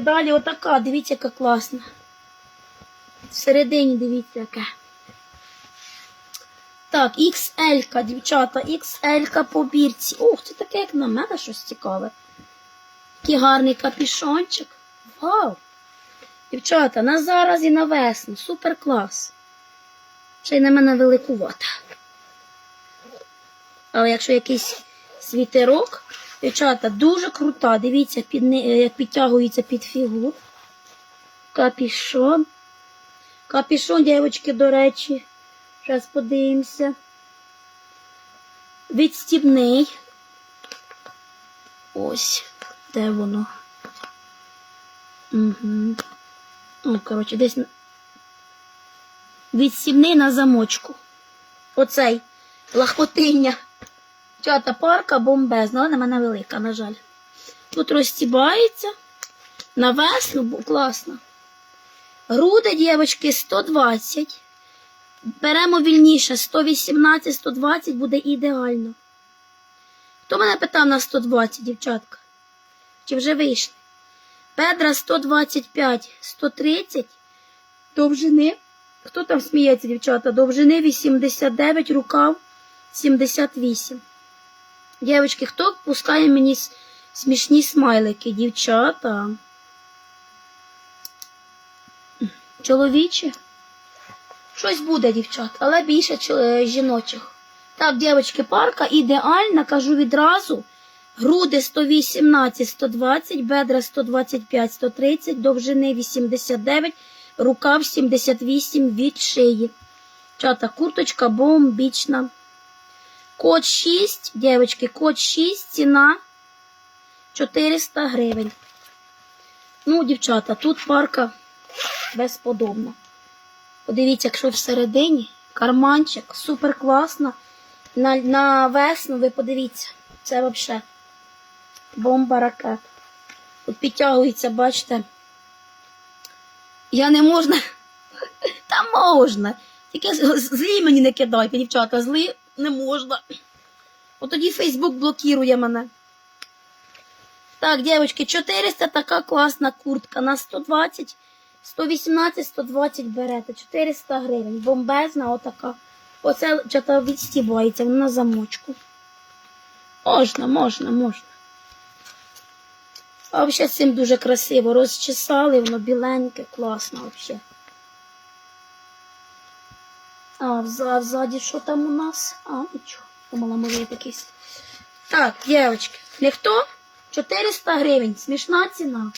Далі отака, дивіться, яка класна. Всередині дивіться, яке. Так, XL, дівчата, XL по бірці. Ух, це таке, як на мене щось цікаве. Такий гарний капішончик. Вау! Дівчата, на зараз і на весну. Супер клас. Ще й на мене великувата. Але якщо якийсь світерок, дівчата, дуже крута. Дивіться, під, е, як підтягується під фігуру. Капішон. Капішон, дівчатки, до речі. Зараз подивимося. Відстібний. Ось. Де воно? Угу. Ну, коротше, десь відстібний на замочку. Оцей. Лахмотиння. Чата парка бомбезна, але на мене велика, на жаль. Тут розстібається. На весну класно. Груди, дівчатки, 120. Беремо вільніше 118, 120 буде ідеально. Хто мене питав на 120, дівчатка? Чи вже вийшли? Бедра 125, 130, довжини. Хто там сміється, дівчата? Довжини 89, рукав 78. Дівчатки, хто пускає мені смішні смайлики, дівчата? Чоловічі? Щось буде, дівчат, але більше е, жіночих. Так, дівчатки, парка ідеальна, кажу відразу. Груди 118, 120, бедра 125, 130, довжини 89, рукав 78 від шиї. Чата, курточка бомбічна. Код 6, дівчатки, код 6, ціна 400 гривень. Ну, дівчата, тут парка безподобна. Подивіться, якщо всередині карманчик, супер класно. На, на весну ви подивіться, це взагалі бомба ракет. Тут підтягується, бачите. Я не можна. Та можна. Тільки злі мені не кидайте, дівчата, злі не можна. От тоді Фейсбук блокує мене. Так, дівчатки, 400 така класна куртка на 120, 118, 120 берете. 400 гривень. Бомбезна отака. Оце чата відстібається, вона на замочку. Можна, можна, можна. А взагалі цим дуже красиво. Розчесали, воно біленьке, класно взагалі. А, вза- взаді що там у нас? А, нічого. Думала, може якийсь. Так, дівчатки, ніхто? 400 гривень. Смішна ціна.